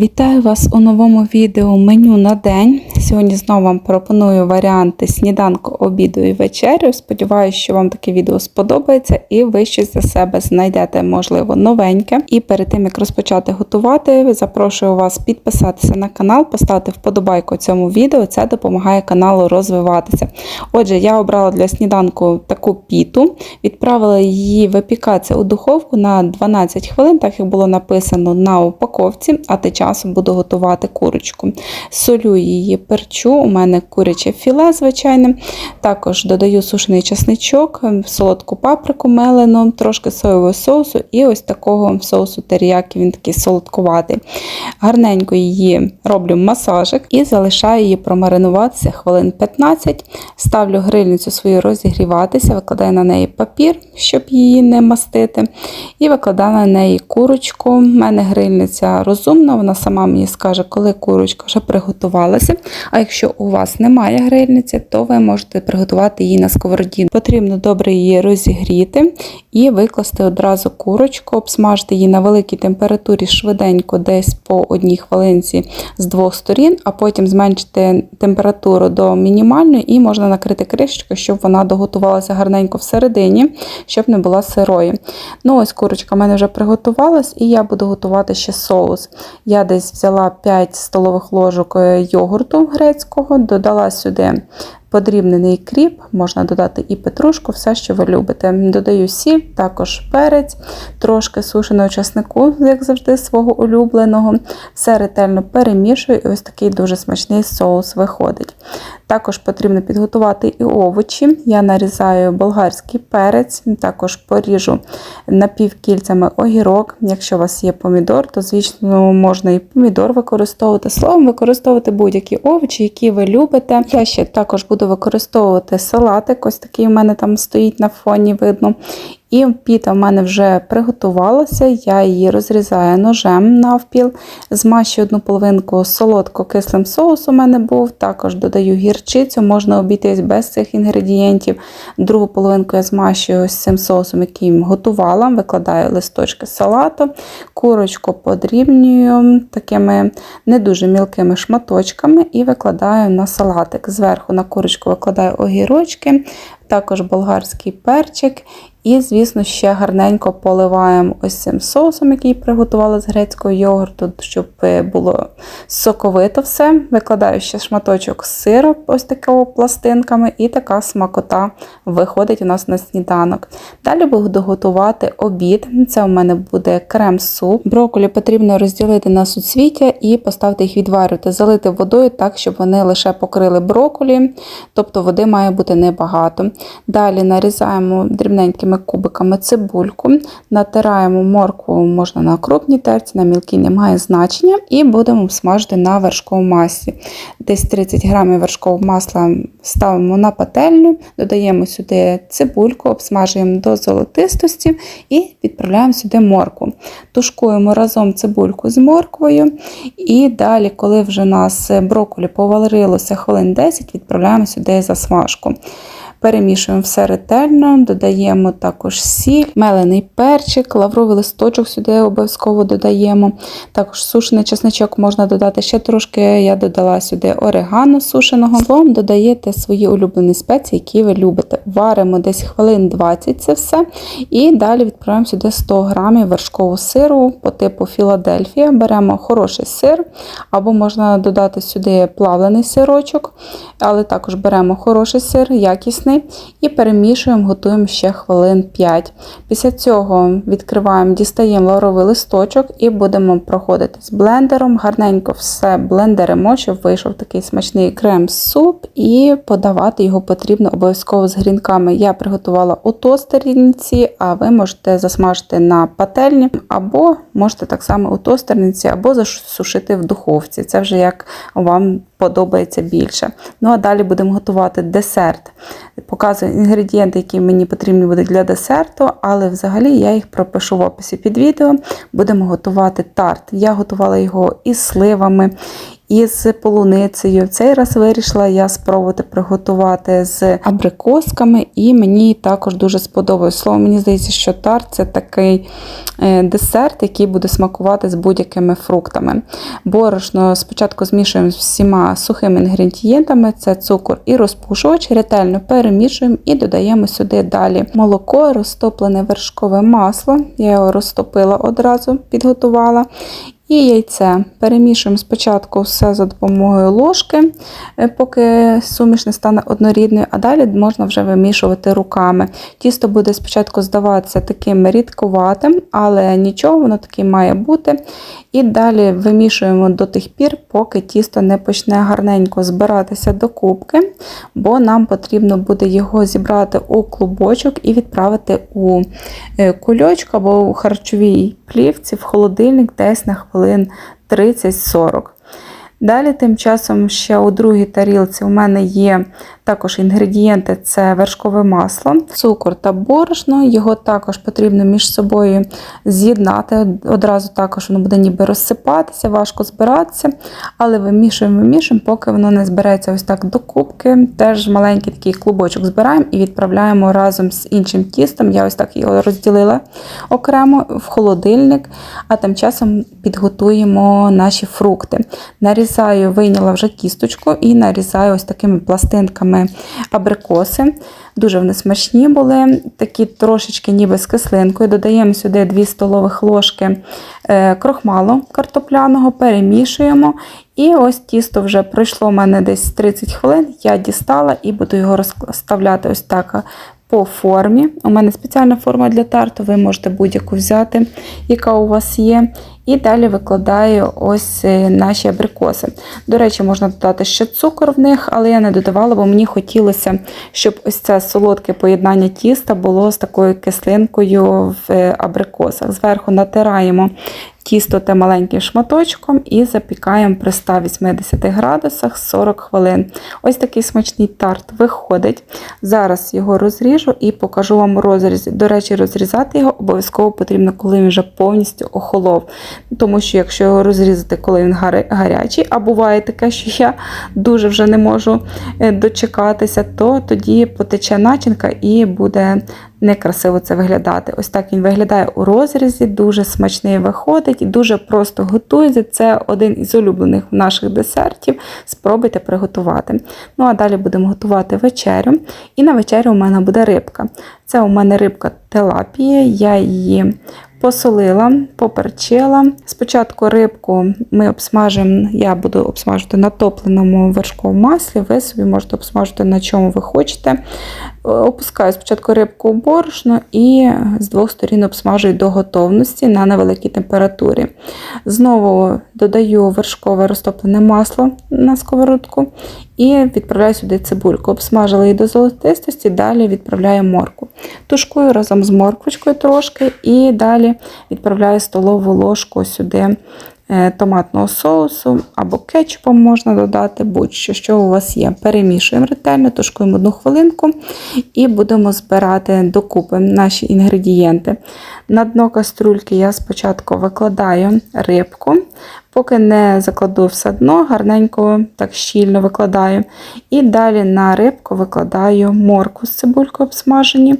Вітаю вас у новому відео меню на день. Сьогодні знову вам пропоную варіанти сніданку, обіду і вечерю. Сподіваюся, що вам таке відео сподобається і ви щось для себе знайдете, можливо, новеньке. І перед тим як розпочати готувати, запрошую вас підписатися на канал, поставити вподобайку цьому відео. Це допомагає каналу розвиватися. Отже, я обрала для сніданку таку піту, відправила її випікатися у духовку на 12 хвилин, так як було написано на упаковці. А ти часом буду готувати курочку. Солю її перчу, у мене куряче філе, звичайне. Також додаю сушений чесничок, солодку паприку мелену, трошки соєвого соусу і ось такого соусу теріякі, він такий солодкуватий. Гарненько її роблю масажик і залишаю її промаринуватися хвилин 15. Ставлю грильницю свою розігріватися, викладаю на неї папір, щоб її не мастити. І викладаю на неї курочку. У мене грильниця розумна, вона сама мені скаже, коли курочка вже приготувалася. А якщо у вас немає грильниці, то ви можете приготувати її на сковороді. Потрібно добре її розігріти і викласти одразу курочку, обсмажити її на великій температурі швиденько, десь по одній хвилинці з двох сторін, а потім зменшити температуру до мінімальної і можна накрити кришечкою, щоб вона доготувалася гарненько всередині, щоб не була сирою. Ну ось курочка в мене вже приготувалась, і я буду готувати ще соус. Я десь взяла 5 столових ложок е, йогурту грецького, додала сюди подрібнений кріп, можна додати і петрушку, все, що ви любите. Додаю сіль, також перець, трошки сушеного часнику, як завжди, свого улюбленого. Все ретельно перемішую, і ось такий дуже смачний соус виходить. Також потрібно підготувати і овочі. Я нарізаю болгарський перець, також поріжу напівкільцями огірок. Якщо у вас є помідор, то, звісно, можна і помідор використовувати. Словом, використовувати будь-які овочі, які ви любите. Я ще також буду використовувати салатик, ось такий у мене там стоїть на фоні, видно. І піта в мене вже приготувалася, я її розрізаю ножем навпіл, змащую одну половинку солодко-кислим соусом у мене був, також додаю гірчицю, можна обійтись без цих інгредієнтів. Другу половинку я змащую ось цим соусом, який готувала, викладаю листочки салату, курочку подрібнюю такими не дуже мілкими шматочками і викладаю на салатик. Зверху на курочку викладаю огірочки, також болгарський перчик. І, звісно, ще гарненько поливаємо ось цим соусом, який приготувала з грецького йогурту, щоб було соковито все. Викладаю ще шматочок сиру, ось такого пластинками, і така смакота виходить у нас на сніданок. Далі буду готувати обід. Це у мене буде крем-суп. Брокколі потрібно розділити на суцвіття і поставити їх відварювати, залити водою так, щоб вони лише покрили брокколі, тобто води має бути небагато. Далі нарізаємо дрібненькими кубиками цибульку, натираємо моркву, можна на крупній терці, на мілкій не має значення, і будемо смажити на вершковому маслі. Десь 30 грамів вершкового масла ставимо на пательню, додаємо сюди цибульку, обсмажуємо до золотистості і відправляємо сюди моркву. Тушкуємо разом цибульку з морквою. І далі, коли вже у нас брокколі поварилося хвилин 10, відправляємо сюди засмажку. Перемішуємо все ретельно, додаємо також сіль, мелений перчик, лавровий листочок сюди обов'язково додаємо. Також сушений чесночок можна додати ще трошки. Я додала сюди орегано сушеного. Словом, додаєте свої улюблені спеції, які ви любите. Варимо десь хвилин 20 це все. І далі відправляємо сюди 100 грамів вершкового сиру по типу Філадельфія. Беремо хороший сир, або можна додати сюди плавлений сирочок, але також беремо хороший сир, якісний і перемішуємо, готуємо ще хвилин 5. Після цього відкриваємо, дістаємо лавровий листочок і будемо проходитись блендером. Гарненько все блендеримо, щоб вийшов такий смачний крем-суп, і подавати його потрібно обов'язково з грінками. Я приготувала у тостерниці, а ви можете засмажити на пательні, або можете так само у тостерниці, або засушити в духовці. Це вже як вам подобається більше. Ну а далі будемо готувати десерт. Показую інгредієнти, які мені потрібні будуть для десерту, але взагалі я їх пропишу в описі під відео. Будемо готувати тарт. Я готувала його із сливами, із полуницею. В цей раз вирішила я спробувати приготувати з абрикосками, і мені також дуже сподобалось. Слово, мені здається, що тарт це такий е, десерт, який буде смакувати з будь-якими фруктами. Борошно спочатку змішуємо з всіма сухими інгредієнтами: це цукор і розпушувач, ретельно перемішуємо і додаємо сюди далі молоко, розтоплене вершкове масло. Я його розтопила одразу, підготувала. І яйце. Перемішуємо спочатку все за допомогою ложки, е, поки суміш не стане однорідною, а далі можна вже вимішувати руками. Тісто буде спочатку здаватися таким рідкуватим, але нічого, воно таке має бути. І далі вимішуємо до тих пір, поки тісто не почне гарненько збиратися до кубки, бо нам потрібно буде його зібрати у клубочок і відправити у е, кульочок або у харчовій плівці в холодильник десь на хвилин 30-40. Далі, тим часом, ще у другій тарілці у мене є також інгредієнти: це вершкове масло, цукор та борошно. Його також потрібно між собою з'єднати. Одразу також воно буде ніби розсипатися, важко збиратися, але вимішуємо, вимішуємо, поки воно не збереться ось так до кубки. Теж маленький такий клубочок збираємо і відправляємо разом з іншим тістом. Я ось так його розділила окремо в холодильник, а тим часом підготуємо наші фрукти. Нарізаю, вийняла вже кісточку і нарізаю ось такими пластинками абрикоси. Дуже вони смачні були, такі трошечки ніби з кислинкою. Додаємо сюди 2 столових ложки е, крохмалу картопляного, перемішуємо. І ось тісто вже пройшло у мене десь 30 хвилин. Я дістала і буду його розставляти ось так по формі. У мене спеціальна форма для тарту, ви можете будь-яку взяти, яка у вас є. І далі викладаю ось е, наші абрикоси. До речі, можна додати ще цукор в них, але я не додавала, бо мені хотілося, щоб ось це солодке поєднання тіста було з такою кислинкою в е, абрикосах. Зверху натираємо тісто те маленьким шматочком і запікаємо при 180 градусах 40 хвилин. Ось такий смачний тарт виходить. Зараз його розріжу і покажу вам розріз. До речі, розрізати його обов'язково потрібно, коли він вже повністю охолов. Тому що, якщо його розрізати, коли він гарячий, а буває таке, що я дуже вже не можу е, дочекатися, то тоді потече начинка і буде некрасиво це виглядати. Ось так він виглядає у розрізі, дуже смачний виходить і дуже просто готується. Це один із улюблених наших десертів. Спробуйте приготувати. Ну, а далі будемо готувати вечерю. І на вечерю у мене буде рибка. Це у мене рибка телапія, я її посолила, поперчила. Спочатку рибку ми обсмажимо, я буду обсмажувати на топленому вершковому маслі, ви собі можете обсмажити на чому ви хочете. Опускаю спочатку рибку в борошно і з двох сторін обсмажую до готовності на невеликій температурі. Знову додаю вершкове розтоплене масло на сковородку і відправляю сюди цибульку. Обсмажила її до золотистості, далі відправляю морку. Тушкую разом з морквочкою трошки, і далі відправляю столову ложку сюди Е, томатного соусу або кетчупом можна додати, будь-що, що у вас є. Перемішуємо ретельно, тушкуємо одну хвилинку і будемо збирати докупи наші інгредієнти. На дно каструльки я спочатку викладаю рибку, поки не закладу все дно, гарненько так щільно викладаю. І далі на рибку викладаю морку з цибулькою обсмажені.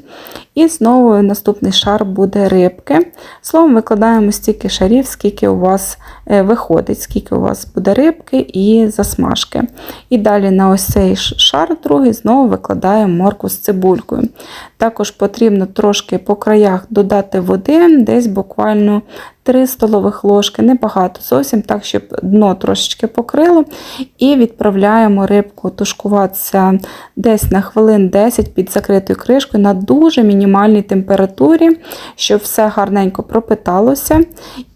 І знову наступний шар буде рибки. Словом, викладаємо стільки шарів, скільки у вас е, виходить, скільки у вас буде рибки і засмажки. І далі на ось цей шар другий знову викладаємо морку з цибулькою. Також потрібно трошки по краях додати води, десь буквально 3 столових ложки, небагато, зовсім так, щоб дно трошечки покрило. І відправляємо рибку тушкуватися десь на хвилин 10 під закритою кришкою на дуже мінімальній температурі, щоб все гарненько пропиталося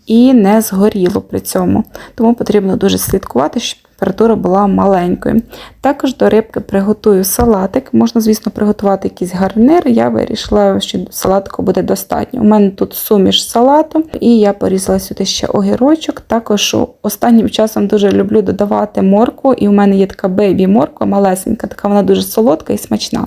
і не згоріло при цьому. Тому потрібно дуже слідкувати, щоб температура була маленькою. Також до рибки приготую салатик. Можна, звісно, приготувати якийсь гарнир. Я вирішила, що салатику буде достатньо. У мене тут суміш салату, і я порізала сюди ще огірочок. Також останнім часом дуже люблю додавати морку, і у мене є така бейбі морква малесенька, така вона дуже солодка і смачна.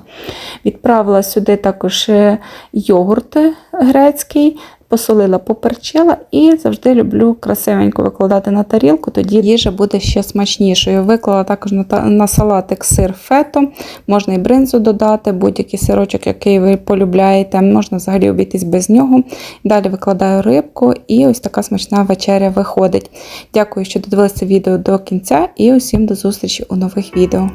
Відправила сюди також е, йогурт грецький. Посолила, поперчила і завжди люблю красивенько викладати на тарілку, тоді їжа буде ще смачнішою. Виклала також на, салатик сир фето, можна і бринзу додати, будь-який сирочок, який ви полюбляєте, можна взагалі обійтись без нього. Далі викладаю рибку і ось така смачна вечеря виходить. Дякую, що додивилися відео до кінця і усім до зустрічі у нових відео.